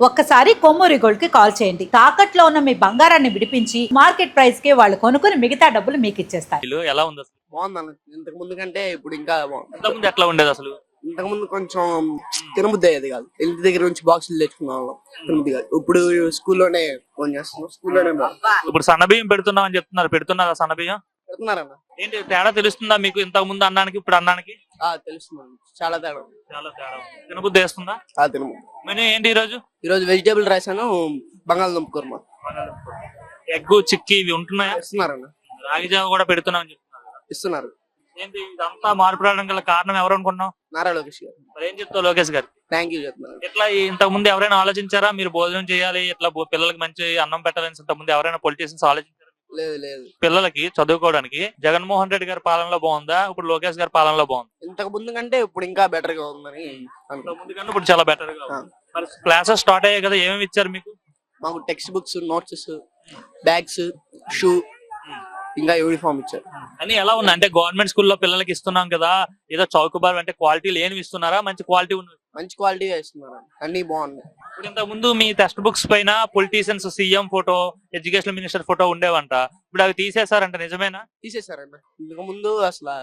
ఒక్కసారి కొమ్మూరి గోల్డ్కి కాల్ చేయండి. తాకట్లో ఉన్న మీ బంగారాన్ని విడిపించి మార్కెట్ ప్రైస్కి వాళ్ళు కొనుక్కుని మిగతా డబ్బులు మీకు ఇచ్చేస్తారు. ఇల్లు ఎలా ఉంది అసలు? ఇంతకు ముందు కంటే ఇప్పుడు ఇంకా బాగుంది. ఇంతకుముందు ఎట్లా ఉండేది అసలు? ఇంతకు ముందు కొంచెం తినబుద్ధి అయ్యేది కాదు. ఇంటి దగ్గర నుంచి బాక్సులు తెచ్చుకునే వాళ్ళం. తినబుద్ధి కాదు. ఇప్పుడు స్కూల్లోనే ఫోన్ చేస్తున్నాం. స్కూల్లోనే ఇప్పుడు సన్నబియ్యం పెడుతున్నాం అని చెప్తున్నారు. పెడుతున్నారా సన్నబియ్యం పెడుతున్నారన్న. ఏంటి తేడా తెలుస్తుందా మీకు ఇంతకు ముందు అన్నానికి ఇప్పుడు అన్నానికి? ఆ చాలా తేడా. చాలా తేడా. తినబుద్ధి వేస్తుందా ఆ తినము మెనూ ఏంటి ఈ రోజు ఈ రోజు వెజిటేబుల్ రైస్ అను బంగాళదుంప కూర్మ ఎగ్ చిక్కి ఇవి ఉంటున్నాయా? ఇస్తున్నారన్న. రాగి జావ కూడా పెడుతున్నాం అని చెప్తున్నారు ఇస్తున్నారు. ఏంటి ఇదంతా మార్పు రావడం గల కారణం ఎవరు అనుకున్నాం నారా లోకేష్ గారు. మరి ఏం చెప్తావు లోకేష్ గారు? థ్యాంక్ యూ చెప్తున్నారు ఇట్లా ఇంతకు ముందు ఎవరైనా ఆలోచించారా? మీరు భోజనం చేయాలి ఇట్లా బో- పిల్లలకి మంచి అన్నం పెట్టాలని ఇంతకు ముందు ఎవరైనా పొలిటీషియన్స్ ఆలోచించారా? లేదు లేదు. పిల్లలకి చదువుకోవడానికి జగన్మోహన్ రెడ్డి గారి పాలనలో బాగుందా? ఇప్పుడు లోకేష్ గారి పాలనలో బాగుంది? ఇంతకు ముందు కంటే ఇప్పుడు ఇంకా బెటర్గా ఉందని ముందు ఇప్పుడు చాలా బెటర్గా. ఉంది. మరి క్లాసెస్ స్టార్ట్ అయ్యాయి కదా ఏమేమి ఇచ్చారు మీకు? మాకు text books notes bags shoe ఇంకా యూనిఫామ్ ఇచ్చారు. అని ఎలా ఉంది? అంటే గవర్నమెంట్ స్కూల్లో పిల్లలకి ఇస్తున్నాం కదా ఏదో చౌకబార్ అంటే క్వాలిటీ లేనివి ఇస్తున్నారా? మంచి క్వాలిటీ ఉన్నవి? మంచి క్వాలిటీ ఇస్తున్నారు అన్ని బాగున్నాయి. ఇప్పుడు ఇంతకు ముందు మీ టెక్స్ట్ బుక్స్ పైన politicians CM photo education minister photo ఉండేవంట. ఇప్పుడు అవి తీసేశారంట నిజమేనా? తీసేశారండి ఇంతకు ముందు అసలు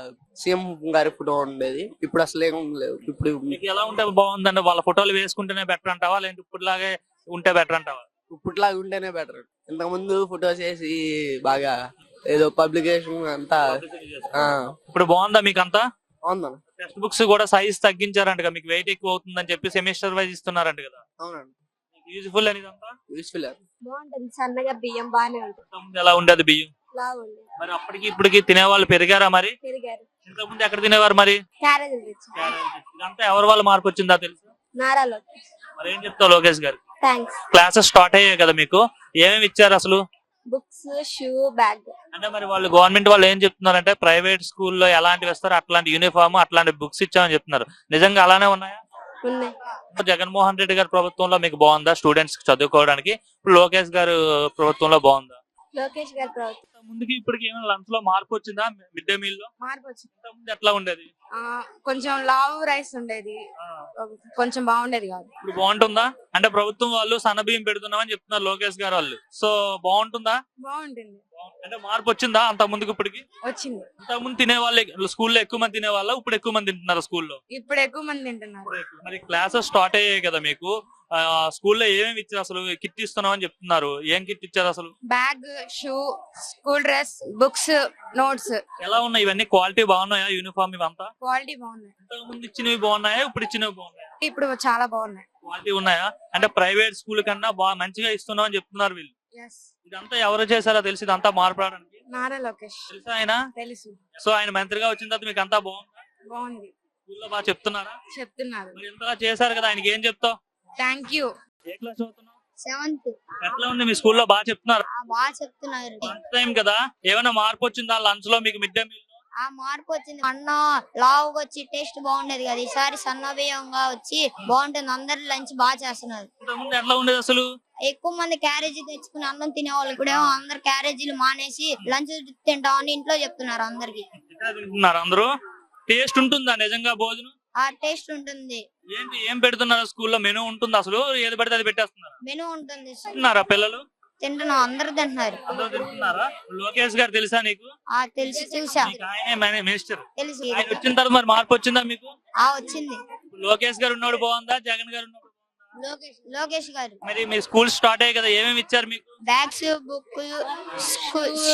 సీఎం గారి ఫోటో ఉండేది. ఇప్పుడు అసలు ఏం లేదు ఇప్పుడు మీకు ఎలా ఉంటే బాగుందండి? వాళ్ళ ఫోటోలు వేసుకుంటేనే బెటర్ అంటావా? లేదంటే ఇప్పుడులాగే ఉంటే బెటర్ అంటావా? ఇప్పటిలాగా ఉంటేనే బెటర్ ఇంతకు ముందు ఫోటోస్ వేసి బాగా ఏదో పబ్లికేషన్ అంతా ఇప్పుడు బాగుందా మీకు అంతా బాగుందన్న. టెక్స్ట్ బుక్స్ కూడా సైజ్ తగ్గించారంట కదా, మీకు వెయిట్ ఎక్కువ అవుతుందని చెప్పి సెమిస్టర్ వైజ్ ఇస్తున్నారంట కదా. అవునండి. యూజ్ఫుల్ అని ఇదంతా యూస్ఫుల్ బాగుంటుంది సన్నగా బియ్యం బాగానే ఉంటుంది. ఇంతకుముందు ఎలా ఉండేది బియ్యం? మరి అప్పటికి ఇప్పటికి తినేవాళ్ళు పెరిగారా మరి? పెరిగారు. ఇంతకుముందు ఎక్కడ తినేవారు మరి? క్యారేజ్ ఇదంతా ఎవరి వల్ల మార్పు వచ్చిందా తెలుసు? నారాలో మరి ఏం చెప్తావు లోకేష్ గారు? థ్యాంక్స్ క్లాసెస్ స్టార్ట్ అయ్యాయి కదా మీకు. ఏమేమి ఇచ్చారు అసలు? Books shoe bag. అంటే మరి వాళ్ళు గవర్నమెంట్ వాళ్ళు ఏం చెప్తున్నారంటే ప్రైవేట్ స్కూల్లో ఎలాంటివి ఇస్తారు అట్లాంటి యూనిఫామ్ అట్లాంటి బుక్స్ ఇచ్చామని చెప్తున్నారు. నిజంగా అలానే ఉన్నాయా? ఉన్నాయి. జగన్మోహన్ రెడ్డి గారి ప్రభుత్వంలో మీకు బాగుందా? స్టూడెంట్స్ చదువుకోవడానికి? ఇప్పుడు లోకేష్ గారు ప్రభుత్వంలో బాగుందా? లోకేష్ గారి ప్రభుత్వం ముందుకి ఇప్పటికి ఏమైనా లంచ్లో మార్పు వచ్చిందా మిడ్ డే మీల్లో? మార్పు వచ్చింది. ఎట్లా ఉండేది? ఆ, కొంచెం లావు రైస్ ఉండేది. కొంచెం బాగుండేది కాదు. ఇప్పుడు బాగుంటుందా? అంటే ప్రభుత్వం వాళ్ళు సన్నబియ్యం పెడుతున్నామని చెప్తున్నారు లోకేష్ గారు వాళ్ళు. సో బాగుంటుందా? బాగుంటుంది. అంటే మార్పు వచ్చిందా అంత ముందుకు ఇప్పటికి? వచ్చింది. ఇంతకు ముందు తినే వాళ్ళు స్కూల్లో ఎక్కువ మంది తినే వాళ్ళ ఇప్పుడు ఎక్కువ మంది తింటున్నారు స్కూల్లో? ఇప్పుడు ఎక్కువ మంది తింటున్నారు. మరి క్లాసెస్ స్టార్ట్ అయ్యాయి కదా మీకు. స్కూల్లో ఏమేమి ఇచ్చారు అసలు? కిట్ ఇస్తున్నాం అని చెప్తున్నారు. ఏం కిట్ ఇచ్చారు అసలు? Bag shoe school dress books notes. ఎలా ఉన్నాయి? ఇవన్నీ క్వాలిటీ బాగున్నాయా? యూనిఫామ్ ఇవంతా? క్వాలిటీ బాగున్నాయి. ఇంతకు ముందు ఇచ్చినవి బాగున్నాయా? ఇప్పుడు ఇచ్చినవి బాగున్నాయా? ఇప్పుడు చాలా బాగున్నాయి. క్వాలిటీ ఉన్నాయా? అంటే ప్రైవేట్ స్కూల్ కన్నా బాగా మంచిగా ఇస్తున్నాం అని చెప్తున్నారు వీళ్ళు. ఇదంతా ఎవరు చేశారో తెలిసి? ఇదంతా మార్పు రావడానికి నారా లోకేష్. తెలుసా ఆయన? తెలుసు. సో ఆయన మంత్రిగా వచ్చిన తర్వాత మీకు అంతా బాగుందా? బాగుంది. స్కూల్లో బాగా చెప్తున్నారా? చెప్తున్నారు. మరి చేశారు కదా ఆయనకి ఏం చెప్తావు? థ్యాంక్ యూ ఏ క్లాస్ చదువుతున్నావు? సెవెంత్ ఎట్లా ఉంది? మీ స్కూల్లో బాగా చెప్తున్నారు? బాగా చెప్తున్నారు. లంచ్ టైం కదా. ఏమైనా మార్పు వచ్చిందా లంచ్లో మీకు మిడ్ డే మీల్ ఆ మార్పు వచ్చింది. అన్న లావుగా వచ్చి టేస్ట్ బాగుండేది కదా. ఈసారి సన్న బియ్యంగా వచ్చి బాగుంటుంది. అందరు లంచ్ బాగా చేస్తున్నారు. ఇంతకుముందు ఎట్లా ఉండేది అసలు? ఎక్కువ మంది క్యారేజీ తెచ్చుకుని అన్నం తినే వాళ్ళు కూడా అందరు క్యారేజీలు మానేసి లంచ్ తింటామని ఇంట్లో చెప్తున్నారు అందరికి. అందరూ. టేస్ట్ ఉంటుందా నిజంగా భోజనం? ఆ టేస్ట్ ఉంటుంది. ఏంటి ఏం పెడుతున్నారు స్కూల్లో? మెనూ ఉంటుంది అసలు? ఏది పడితే అది పెట్టేస్తున్నారు? మెనూ ఉంటుంది తింటున్నారా పిల్లలు? తింటున్నాం అందరు తింటున్నారు. అందరూ తింటున్నారా? లోకేష్ గారు తెలుసా నీకు? ఆ తెలిసి చూసా మీకు ఆయనే మన- మినిస్టర్ తెలిసి. ఆయన వచ్చిన తర్వాత మరి మార్పు వచ్చిందా మీకు? ఆ వచ్చింది. లోకేష్ గారు ఉన్నోడు బాగుందా? జగన్ గారు? లోకేష్ లోకేష్ గారు. మరి మీ స్కూల్ స్టార్ట్ అయ్యాయి కదా ఏమేమి ఇచ్చారు మీకు? Bags book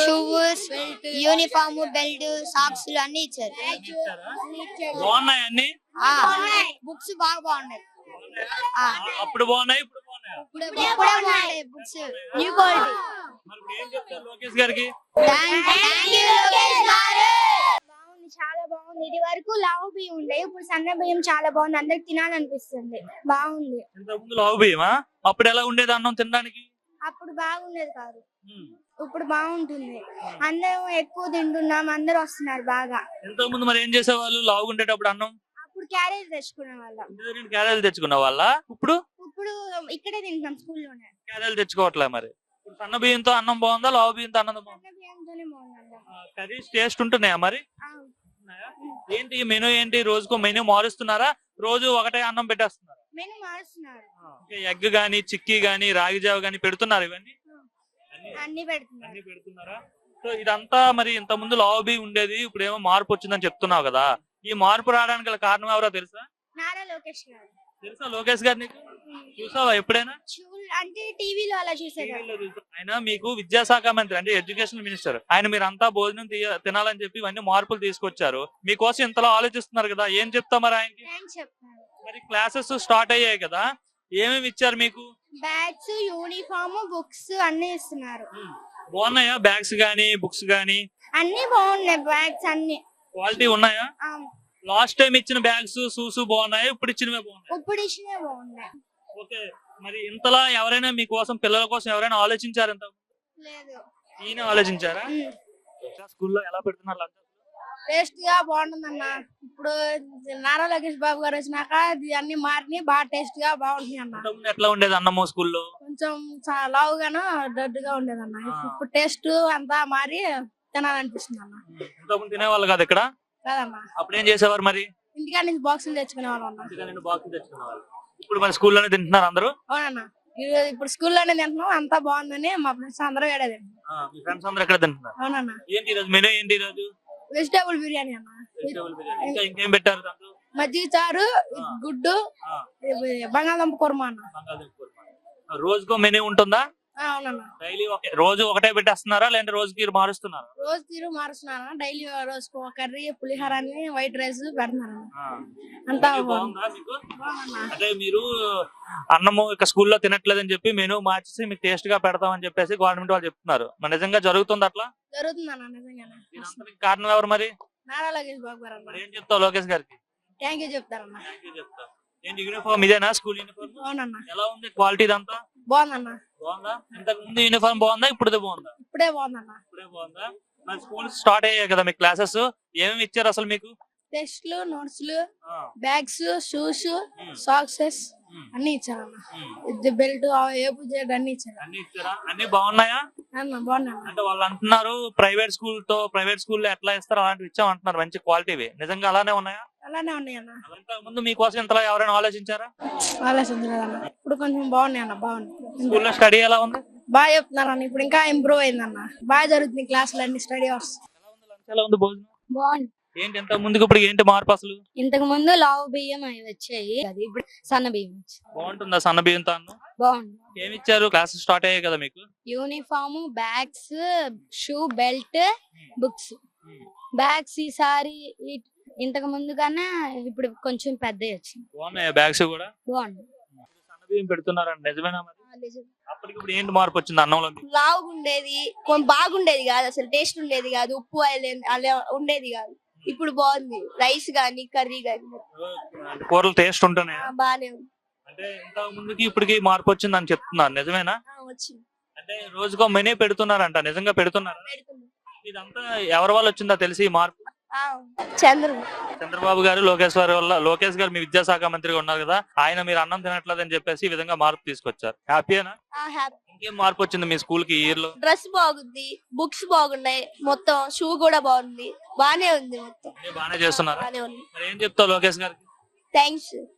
shoes uniform belt socks అన్ని ఇచ్చారు? బాగున్నాయి అన్ని? బుక్స్ బాగా బాగున్నాయి. అప్పుడు బాగున్నాయి ఇప్పుడు బాగున్నాయి? ఇప్పుడే ఇప్పుడే బాగున్నాయి. Books new quality. మరి ఇప్పుడు ఏం చెప్తారు లోకేష్ గారికి? థ్యాంక్ యూ లోకేష్ గారు. బాగుంది చాలా బాగుంది. ఇది వరకు లావు బియ్యం ఉండే. ఇప్పుడు సన్న బియ్యం చాలా బాగుంది. అందరికి తినాలనిపిస్తుంది. బాగుంది. ఇంతకుముందు లావు బియ్యమా? అప్పుడు ఎలా ఉండేది అన్నం తినడానికి? అప్పుడు బాగుండేది కాదు. ఇప్పుడు బాగుంటుంది. అందరం ఎక్కువ తింటున్నాం. అందరు వస్తున్నారు బాగా. ఇంతకుముందు మరి ఏం చేసేవాళ్ళు? లావు ఉండేటప్పుడు అన్నం? క్యారేజ్ తెచ్చుకునే వాళ్ళం. ఇంటి దగ్గర నుండి క్యారెలు తెచ్చుకున్న వాళ్ళ? ఇప్పుడు? ఇప్పుడు ఇక్కడే తింటాం స్కూల్లోనే. క్యారెలు తెచ్చుకోవట్లే మరి? ఇప్పుడు సన్న బియ్యంతో అన్నం బాగుందా? లావు బియ్యంతో అన్నం బాగుందా? బియ్యంతోనే కర్రీస్ టేస్ట్ ఉంటున్నాయా మరి? ఏంటి మెనూ ఏంటి? రోజుకో మెనూ మారుస్తున్నారా? రోజు ఒకటే అన్నం పెట్టేస్తున్నారా? మెను మారుస్తున్నారు. ఎగ్ గానీ చిక్కీ గానీ రాగి జావ గానీ పెడుతున్నారు ఇవన్నీ? అన్ని అన్ని పెడుతున్నారు. అన్ని పెడుతున్నారా? సో ఇదంతా మరి ఇంత ముందు లాబీ ఉండేది ఇప్పుడు ఏమో మార్పు వచ్చిందని చెప్తున్నావు కదా. ఈ మార్పు రావడానికి గల కారణం ఎవరో తెలుసా? నారా లోకేష్ గారు. తెలుసా లోకేష్ గారు నీకు? చూసావా ఎప్పుడైనా? అంటే టీవీలో అలా. ఆయన మీకు విద్యాశాఖ మంత్రి అంటే ఎడ్యుకేషన్ మినిస్టర్. ఆయన మీరు అంతా భోజనం తినాలని చెప్పి ఇవన్నీ మార్పులు తీసుకొచ్చారు. మీకోసం ఇంతలో ఆలోచిస్తున్నారు కదా ఏం చెప్తా మరి ఆయనకి? మరి క్లాసెస్ స్టార్ట్ అయ్యాయి కదా ఏమేమి ఇచ్చారు మీకు? బ్యాగ్స్ యూనిఫామ్ బుక్స్ అన్ని ఇస్తున్నారు. బాగున్నాయా బ్యాగ్స్ గానీ బుక్స్ గానీ? అన్ని బాగున్నాయి బ్యాగ్స్ అన్ని. క్వాలిటీ ఉన్నాయా? లాస్ట్ టైం ఇచ్చిన బ్యాగ్స్ సూసు బాగున్నాయి? ఇప్పుడు ఇచ్చినవే బాగున్నాయి? ఇప్పుడు ఇచ్చినవి బాగున్నాయి. ఓకే. మరి ఇంతలా ఎవరైనా మీకోసం పిల్లల కోసం ఎవరైనా ఆలోచించారు ఇంత లేదు. ఈయన ఆలోచించారా? స్కూల్లో ఎలా పెడుతున్నారు టేస్ట్గా బాగుంటుందన్న. ఇప్పుడు నారా లోకేష్ బాబు గారు వచ్చినాక అన్ని మారినాయి బాగా టేస్ట్గా బాగుంటున్నాయి అన్న. ఎట్లా ఉండేది అన్నమో స్కూల్లో? కొంచెం లావుగాను దొడ్డుగా ఉండేదన్న. ఇప్పుడు టేస్ట్ అంతా మారి తినాలనిపిస్తుంది అన్న ఇంతకుముందు తినేవాళ్ళు కాదు ఇక్కడ? కాదన్న అప్పుడు ఏం చేసేవారు మరి? ఇంటికాడ నుంచి బాక్సులు తెచ్చుకునే వాళ్ళం అన్న బాక్స్ తెచ్చుకునేవాళ్ళు. ఇప్పుడు మరి స్కూల్లోనే తింటున్నారు అందరూ? అవునన్న ఇది ఇప్పుడు స్కూల్లోనే తింటున్నాం అంతా బాగుందని మా ఫ్రెండ్స్ అందరూ ఏడే తింటున్నాం ఆ, మీ ఫ్రెండ్స్ అందరూ ఎక్కడ తింటున్నారు? అవునన్న ఏంటి ఈరోజు మెనూ ఏంటి ఈరోజు? వెజిటేబుల్ బిర్యానీ అన్న వెజిటేబుల్ బిర్యానీ. ఇంకా ఇంకేం పెట్టారు దాంట్లో? మజ్జిగ చారు. గుడ్డు ఆ, బంగాళదుంప కుర్మా అన్న బంగాళదుంప కూర. రోజుకో మెనూ ఉంటుందా? అవునన్న. డైలీ రోజు ఒకటే పెట్టేస్తున్నారా? లేదంటే రోజుకి మారుస్తున్నారా? రోజు తీరు మారుస్తున్నాను? డైలీ రోజుకు కర్రీ పులిహోర అని వైట్ రైస్ పెడుతున్నాను ఆ. అంతా మెనూ బాగుందా. మీకు? బాగుందన్న. అంటే మీరు అన్నము ఇక స్కూల్లో తినట్లేదని చెప్పి మెనూ మార్చేసి మీకు టేస్ట్గా పెడతామని చెప్పేసి గవర్నమెంట్ వాళ్ళు చెప్తున్నారు. మరి నిజంగా జరుగుతుంది అట్లా? జరుగుతుందన్న నిజంగానే. దీనంతటికి కారణం ఎవరు మరి? నారా లోకేష్ బాబు గారు మరి ఏం చెప్తావు లోకేష్ గారికి? థ్యాంక్ యూ చెప్తారన్న. థ్యాంక్ యూ చెప్తా ఏంటి యూనిఫామ్ ఇదేనా? స్కూల్ యూనిఫామ్ అవునన్న ఎలా ఉంది? క్వాలిటీ ఇదంతా బాగుందన్న. బాగుందా? ఇంతకు ముందు యూనిఫామ్ బాగుందా? ఇప్పుడు బాగుందా? ఇప్పుడే బాగుందన్న. ఇప్పుడే బాగుందా? మరి స్కూల్ స్టార్ట్ అయ్యాయి కదా మీ క్లాసెస్ ఏమేమి ఇచ్చారు అసలు మీకు? టెస్ట్లు నోట్స్లు బ్యాగ్స్ షూస్ సాక్సెస్ అన్ని ఇచ్చారన్న. బెల్ట్ ఏపు అన్ని ఇచ్చారు. అన్ని ఇచ్చారా? అన్ని బాగున్నాయా? అన్న బాగున్నాను అంటే వాళ్ళు అంటున్నారు ప్రైవేట్ స్కూల్తో ప్రైవేట్ స్కూల్లో ఎట్లా ఇస్తారో? అలాంటివి ఇచ్చాం అంటున్నారు మంచి క్వాలిటీవి నిజంగా అలానే ఉన్నాయా? అలానే ఉన్నాయి అన్న ముందు మీకోసం ఇంతలా ఎవరైనా ఆలోచించారా? ఆలోచించలేదన్న. ఇప్పుడు కొంచెం బాగున్నాయి. అన్న బాగున్నాయి స్కూల్లో స్టడీ ఎలా ఉంది? బాగా చెప్తున్నారన్న ఇప్పుడు ఇంకా ఇంప్రూవ్ అయిందన్న. బాగా జరుగుతుంది క్లాసులు అన్ని స్టడీ అవర్స్ ఎలా ఉంది లంచ్ ఎలా ఉంది భోజనం? బాగుంది. ఏంటి ఇంత ముందుకు ఇప్పుడు ఏంటి మార్పు అసలు? ఇంతకు ముందు లావు బియ్యం అవి వచ్చాయి అది ఇప్పుడు సన్న బియ్యం వచ్చాయి బాగుంటుందా సన్న బియ్యంతో అన్నం? బాగుంది. ఏమి ఇచ్చారు క్లాసెస్ స్టార్ట్ అయ్యాయి కదా మీకు? Uniform bags shoe belt books bags ఈసారి ఈ- ఇంతకు ముందు కన్నా ఇప్పుడు కొంచెం పెద్ద వచ్చింది. బాగున్నాయా బ్యాగ్స్ కూడా? బాగుంది సన్న బియ్యం పెడుతున్నారండి? నిజమేనా మరి? అప్పటికి ఇప్పుడు ఏంటి మార్పు వచ్చింది అన్నంలో మీకు? లావుగా ఉండేది కొంచెం బాగుండేది కాదు అసలు టేస్ట్ ఉండేది కాదు ఉప్పు అలా- అలా ఉండేది కాదు. ఇప్పుడు బాగుంది. రైస్ గానీ కర్రీ గానీ. కూరలు టేస్ట్ ఉంటున్నాయా ఆ, బానే ఉంది. అంటే ఇంత ముందుకి ఇప్పటికి మార్పు వచ్చింది అని చెప్తున్నారు. నిజమేనా? ఆ, వచ్చింది. అంటే రోజుకో మెనీ పెడుతున్నారంట. నిజంగా పెడుతున్నారు. ఇదంతా ఎవరి వల్ల వచ్చిందా తెలిసి ఈ మార్పు? చంద్రు చంద్రబాబు గారు లోకేష్ గారి వల్ల లోకేష్ గారు మీ విద్యాశాఖ మంత్రిగా ఉన్నారు కదా ఆయన మీరు అన్నం తినట్లేదని చెప్పేసి ఈ విధంగా మార్పు తీసుకొచ్చారు. హ్యాపీనా ఇంకేం మార్పు వచ్చింది మీ స్కూల్కి ఇయర్లో డ్రెస్ బాగుంది బుక్స్ బాగున్నాయి మొత్తం షూ కూడా బాగుంది బానే ఉంది మొత్తం. చేస్తున్నారు? బానే మరి ఏం చెప్తావు లోకేష్ గారికి? థ్యాంక్స్.